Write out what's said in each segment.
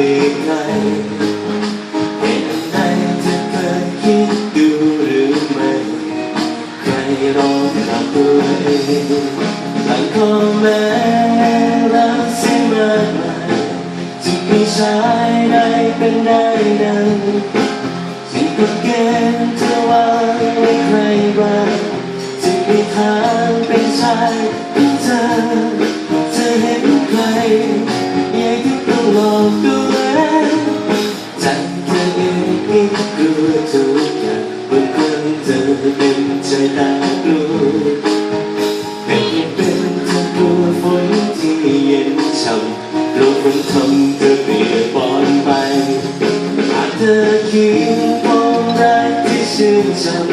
ปีกไหนไม่นานเคยคิดดูหรือไม่ใครรอกับตัวเองหลังข้แม้รักสิมาใหม่จะมีชายใดเป็นได้หนสิ่งกฎเกณฑ์จะวางไว้ใครบ้างจะมีทางเป็นชาย ธอเป็นใจตากลัวเป็นเป็นเธอกลัวฝนที่เย็นช่ำลัวฝนทำเธอเปลี่ยนปอนไปหากเธอคิดความรักที่ชื่นชม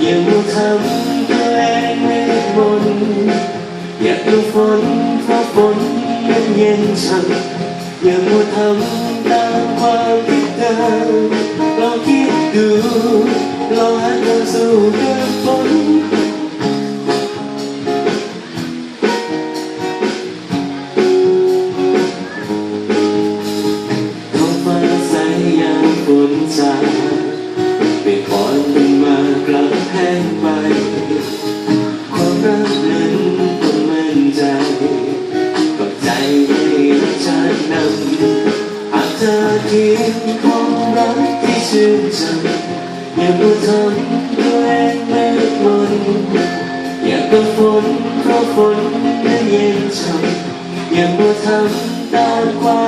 อย่ามัวทำตัวเองให้บนอยากดูฝนเพราะฝนมันเย็นช่ำย่ามัวทำตามความคิดเดิมามฝนจางเปียกปอนมันมากลับแห้งไป ความรักนั้นต้องมั่นใจก็ใจให้รักชาตินำหากเธอคิดความรักที่ชื่นชมอย่ามัวทำตัวเองไม่มนอย่ากังวลเพราะฝนนั้นเย็นช่ำอย่ามัวทำตามความ